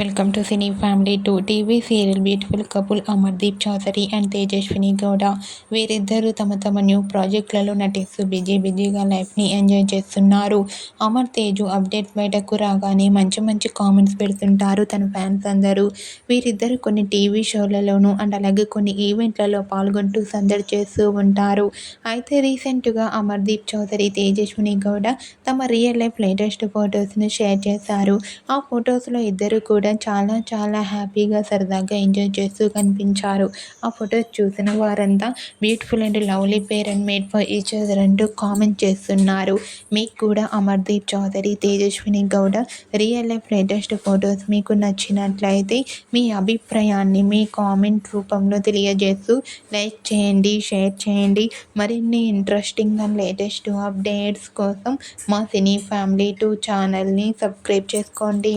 Welcome to cine family two TV serial beautiful couple Amardeep Chowdary and Tejaswini Gowda. వీరిద్దరూ తమ తమ new ప్రాజెక్టులలో నటిస్తూ busy బిజీగా లైఫ్ని ఎంజాయ్ చేస్తున్నారు. అమర్ తేజు అప్డేట్ బయటకు రాగానే మంచి మంచి కామెంట్స్ పెడుతుంటారు తన ఫ్యాన్స్ అందరూ. వీరిద్దరు కొన్ని టీవీ షోలలోనూ అండ్ అలాగే కొన్ని ఈవెంట్లలో పాల్గొంటూ సందడి చేస్తూ ఉంటారు. అయితే రీసెంట్గా అమర్దీప్ చౌదరి తేజస్విని గౌడ తమ రియల్ లైఫ్ లేటెస్ట్ ఫొటోస్ను షేర్ చేశారు. ఆ ఫొటోస్లో ఇద్దరు కూడా చాలా చాలా హ్యాపీగా సరదాగా ఎంజాయ్ చేస్తూ కనిపించారు. ఆ ఫొటోస్ చూసిన వారంతా beautiful and lovely pair and made for each other అంటూ కామెంట్ చేస్తున్నారు. మీకు కూడా Amardeep Chowdary Tejaswini Gowda real life latest photos మీకు నచ్చినట్లయితే మీ అభిప్రాయాన్ని మీ కామెంట్ రూపంలో తెలియజేస్తూ లైక్ చేయండి షేర్ చేయండి. మరిన్ని ఇంట్రెస్టింగ్ అండ్ లేటెస్ట్ అప్డేట్స్ కోసం మా సినీ ఫ్యామిలీ టూ ఛానల్ని సబ్స్క్రైబ్ చేసుకోండి.